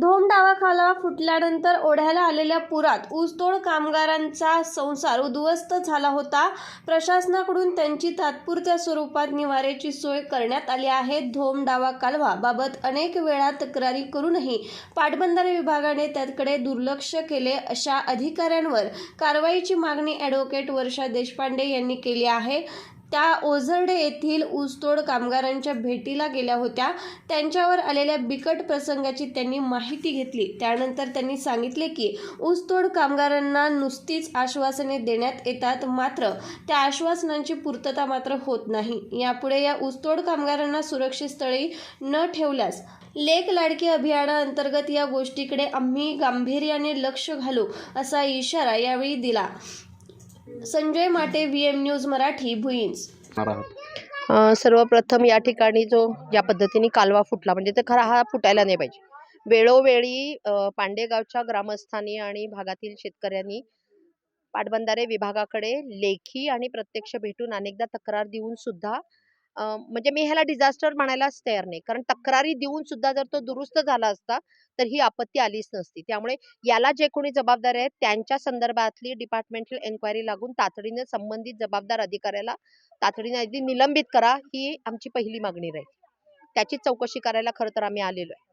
धोम डावा फुटल्यानंतर ओढ्याला आलेल्या पुरात ऊसतोड कामगारांचा संसार उद्ध्वस्त झाला होता. प्रशासनाकडून त्यांची तात्पुरत्या स्वरूपात निवाऱ्याची सोय करण्यात आली आहे. धोम डावा कालवा बाबत अनेक वेळा तक्रारी करूनही पाटबंधारे विभागाने त्याकडे दुर्लक्ष केले अशा अधिकाऱ्यांवर कारवाईची मागणी ॲडव्होकेट वर्षा देशपांडे यांनी केली आहे. त्या ओझरडे येथील ऊसतोड कामगारांच्या भेटीला गेल्या होत्या. त्यांच्यावर आलेल्या बिकट प्रसंगाची त्यांनी माहिती घेतली. त्यानंतर त्यांनी सांगितले की ऊसतोड कामगारांना नुसतीच आश्वासने देण्यात येतात मात्र त्या आश्वासनांची पूर्तता मात्र होत नाही. यापुढे या ऊसतोड कामगारांना सुरक्षित स्थळी न ठेवल्यास लेख लाडकी अभियानाअंतर्गत या गोष्टीकडे आम्ही गांभीर्याने लक्ष घालू असा इशारा यावेळी दिला. Sanjay Mate V M news Marathi Bhuinj. अ, सर्वप्रथम या ठिकाणी जो ज्या पद्धतीने कालवा फुटला म्हणजे ते खरा हा फुटायला नाही पाहिजे. वेळोवेळी अ, पांडेगावच्या ग्रामस्थांनी आणि भागातील शेतकऱ्यांनी पाटबंधारे विभागाकडे लेखी आणि प्रत्यक्ष भेटून अनेकदा तक्रार देऊन सुद्धा म्हणजे मी ह्याला डिझास्टर म्हणायलाच तयार नाही. कारण तक्रारी देऊन सुद्धा जर तो दुरुस्त झाला असता तर ही आपत्ती आलीच नसती. त्यामुळे याला जे कोणी जबाबदार आहेत त्यांच्या संदर्भातली डिपार्टमेंटल एन्क्वायरी लागून तातडीने संबंधित जबाबदार अधिकाऱ्याला तातडीने आधी निलंबित करा ही आमची पहिली मागणी राहील. त्याची चौकशी करायला खरं तर आम्ही आलेलो आहे.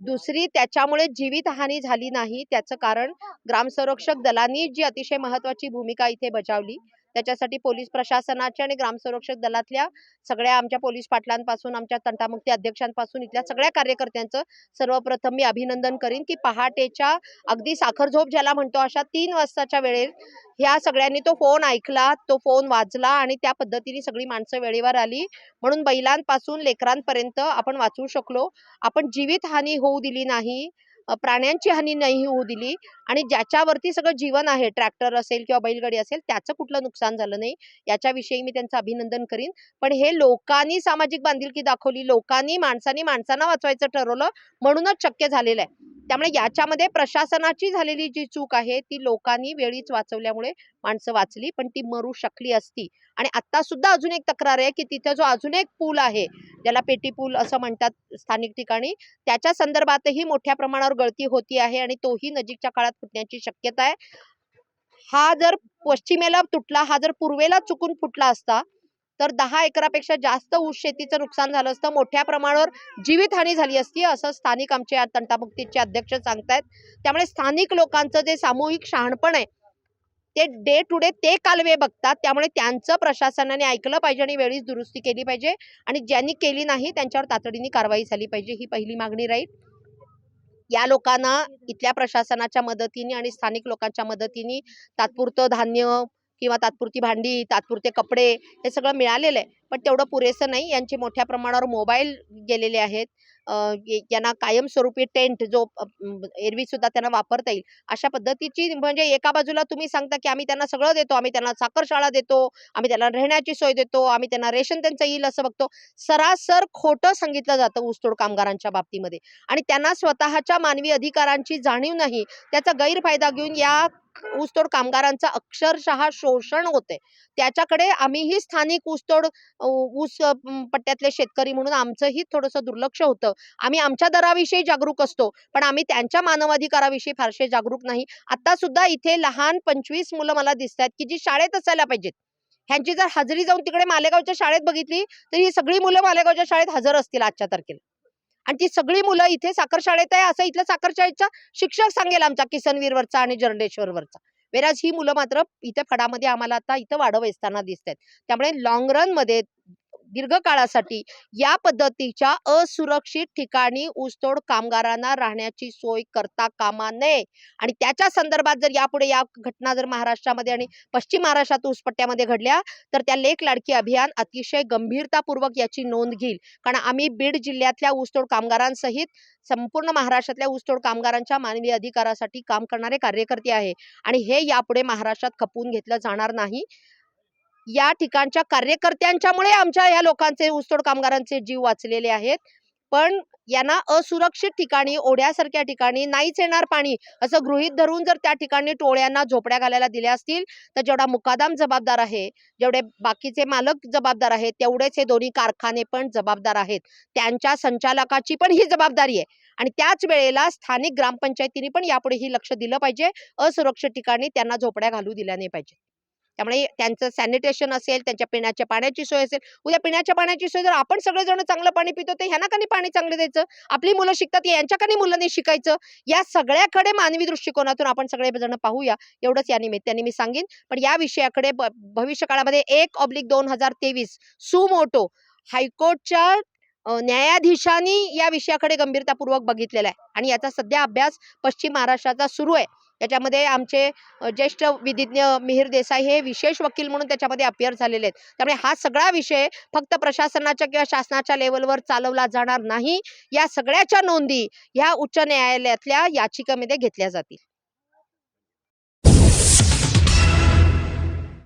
दुसरी त्याच्यामुळे जीवितहानी झाली नाही त्याचं कारण ग्रामसंरक्षक दलांनी जी अतिशय महत्वाची भूमिका इथे बजावली त्याच्यासाठी पोलीस प्रशासनाच्या आणि ग्रामसंरक्षक दलातल्या सगळ्या आमच्या पोलीस पाटलांपासून आमच्या तंटामुक्ती अध्यक्षांपासून इथल्या सगळ्या कार्यकर्त्यांचं सर्वप्रथम मी अभिनंदन करीन की पहाटेच्या अगदी साखर झोप ज्याला म्हणतो अशा तीन वाजताच्या वेळेत ह्या सगळ्यांनी तो फोन ऐकला तो फोन वाजला आणि त्या पद्धतीने सगळी माणसं वेळेवर आली. म्हणून बैलांपासून लेकरांपर्यंत आपण वाचवू शकलो. आपण जीवितहानी होऊ दिली नाही. प्राण्यांची हानी नाही होऊ दिली आणि ज्याच्यावरती सगळं जीवन आहे ट्रॅक्टर असेल किंवा बैलगाडी असेल त्याचं कुठलं नुकसान झालं नाही याच्याविषयी मी त्यांचं अभिनंदन करीन. पण हे लोकांनी सामाजिक बांधिलकी दाखवली लोकांनी माणसांनी माणसांना वाचवायचं ठरवलं म्हणूनच शक्य झालेलं आहे. त्यामुळे याच्यामध्ये प्रशासनाची झालेली जी चूक आहे ती लोकांनी वेळीच वाचवल्यामुळे माणसं वाचली पण ती मरू शकली असती. आणि आता सुद्धा अजून एक तक्रार आहे की तिथे जो अजून एक पूल आहे ज्याला पेटी पूल असं म्हणतात स्थानिक ठिकाणी त्याच्या संदर्भातही मोठ्या प्रमाणावर गळती होती आहे आणि तोही नजीकच्या काळात फुटण्याची शक्यता आहे. हा जर पश्चिमेला तुटला हा जर पूर्वेला चुकून फुटला असता तर दहा एकरापेक्षा जास्त ऊस शेतीचं नुकसान झालं असतं. मोठ्या प्रमाणावर जीवितहानी झाली असती असं स्थानिक आमचे तंटामुक्तीचे अध्यक्ष सांगतायत. त्यामुळे स्थानिक लोकांचं जे सामूहिक शहाणपण आहे ते डे टू डे ते कालवे बघतात. त्यामुळे त्यांचं प्रशासनाने ऐकलं पाहिजे आणि वेळीच दुरुस्ती केली पाहिजे. आणि ज्यांनी केली नाही त्यांच्यावर तातडीने कारवाई झाली पाहिजे ही पहिली मागणी राहील. या लोकांना इथल्या प्रशासनाच्या मदतीने आणि स्थानिक लोकांच्या मदतीने तात्पुरतं धान्य किंवा तात्पुरती भांडी तात्पुरते कपडे हे सगळं मिळालेलं आहे. पण तेवढं पुरेसं नाही. यांचे मोठ्या प्रमाणावर मोबाईल गेलेले आहेत. यांना कायमस्वरूपी टेंट जो एरवीसुद्धा एरवी सुद्धा त्यांना वापरता येईल. अशा पद्धतीची म्हणजे एका बाजूला तुम्ही सांगता की आम्ही त्यांना सगळं देतो आम्ही त्यांना साखरशाळा देतो आम्ही त्यांना राहण्याची सोय देतो आम्ही त्यांना रेशन त्यांचं येईल असं बघतो. सरासर खोटं सांगितलं जातं ऊसतोड कामगारांच्या बाबतीमध्ये. आणि त्यांना स्वतःच्या मानवी अधिकारांची जाणीव नाही. त्याचा गैरफायदा घेऊन या ऊसतोड कामगारांचं अक्षरशः शोषण होते. त्याच्याकडे आम्हीही स्थानिक ऊसतोड ऊस पट्ट्यातले शेतकरी म्हणून आमचंही थोडंसं दुर्लक्ष होतं. आम्ही आमच्या दराविषयी जागरूक असतो पण आम्ही त्यांच्या मानवाधिकाराविषयी फारसे जागरूक नाही. आता सुद्धा इथे लहान पंचवीस मुलं मला दिसतात की जी शाळेत असायला पाहिजेत. ह्यांची जर हजेरी जाऊन तिकडे मालेगावच्या शाळेत बघितली तर ही सगळी मुलं मालेगावच्या शाळेत हजर असतील आजच्या तारखेला. आणि ती सगळी मुलं इथे साखर शाळेत आहे असं इथल्या साखर शाळेचा शिक्षक सांगेल आमच्या किसनवीरवरचा आणि जरंडेश्वरवरचा. वेराज ही मुलं मात्र इथे फडामध्ये आम्हाला आता इथं वाढव असताना दिसत आहेत त्यामुळे लॉंग रनमध्ये दीर्घकाळासाठी या पद्धतीच्या असुरक्षित ठिकाणी ऊसतोड कामगारांना राहण्याची सोय करता कामा नये. आणि त्याच्या संदर्भात जर यापुढे या घटना जर महाराष्ट्रामध्ये आणि पश्चिम महाराष्ट्रात ऊसपट्ट्यामध्ये घडल्या तर त्या लेख लाडकी अभियान अतिशय गंभीरतापूर्वक याची नोंद घेईल. कारण आम्ही बीड जिल्ह्यातल्या ऊसतोड कामगारांसहित संपूर्ण महाराष्ट्रातल्या ऊसतोड कामगारांच्या मानवी अधिकारासाठी काम करणारे कार्यकर्ते आहे. आणि हे यापुढे महाराष्ट्रात खपवून घेतलं जाणार नाही. या ठिकाणच्या कार्यकर्त्यांच्यामुळे आमच्या या लोकांचे ऊसतोड कामगारांचे जीव वाचलेले आहेत. पण यांना असुरक्षित ठिकाणी ओढ्यासारख्या ठिकाणी नाहीच येणार पाणी असं गृहित धरून जर त्या ठिकाणी टोळ्यांना झोपड्या घालायला दिल्या असतील तर जेवढा मुकादाम जबाबदार आहे जेवढे बाकीचे मालक जबाबदार आहेत तेवढेच हे दोन्ही कारखाने पण जबाबदार आहेत. त्यांच्या संचालकाची पण ही जबाबदारी आहे. आणि त्याच वेळेला स्थानिक ग्रामपंचायतीने पण यापुढे ही लक्ष दिलं पाहिजे असुरक्षित ठिकाणी त्यांना झोपड्या घालू दिल्या नाही पाहिजे त्यामुळे त्यांचं सॅनिटेशन असेल त्यांच्या पिण्याच्या पाण्याची सोय असेल. उद्या पिण्याच्या पाण्याची सोय जर आपण सगळेजण चांगलं पाणी पितो तर ह्यांना कधी पाणी चांगलं द्यायचं? आपली मुलं शिकतात यांच्याकडे मुलांनी शिकायचं? या सगळ्याकडे मानवी दृष्टिकोनातून आपण सगळेजण पाहूया. एवढंच या निमित्ताने मी सांगेन. पण या विषयाकडे भविष्य काळामध्ये एक ऑब्लिक दोन हजार तेवीस सुमोटो हायकोर्टच्या न्यायाधीशांनी या विषयाकडे गंभीरतापूर्वक बघितलेला आहे. आणि याचा सध्या अभ्यास पश्चिम महाराष्ट्राचा सुरू आहे. याच्यामध्ये आमचे ज्येष्ठ विधिज्ञ मिहिर देसाई हे विशेष वकील म्हणून त्याच्यामध्ये अपियर झालेले आहेत. त्यामुळे हा सगळा विषय फक्त प्रशासनाच्या किंवा शासनाच्या लेवलवर चालवला जाणार नाही. या सगळ्याच्या नोंदी ह्या उच्च न्यायालयातल्या याचिकेमध्ये घेतल्या जातील.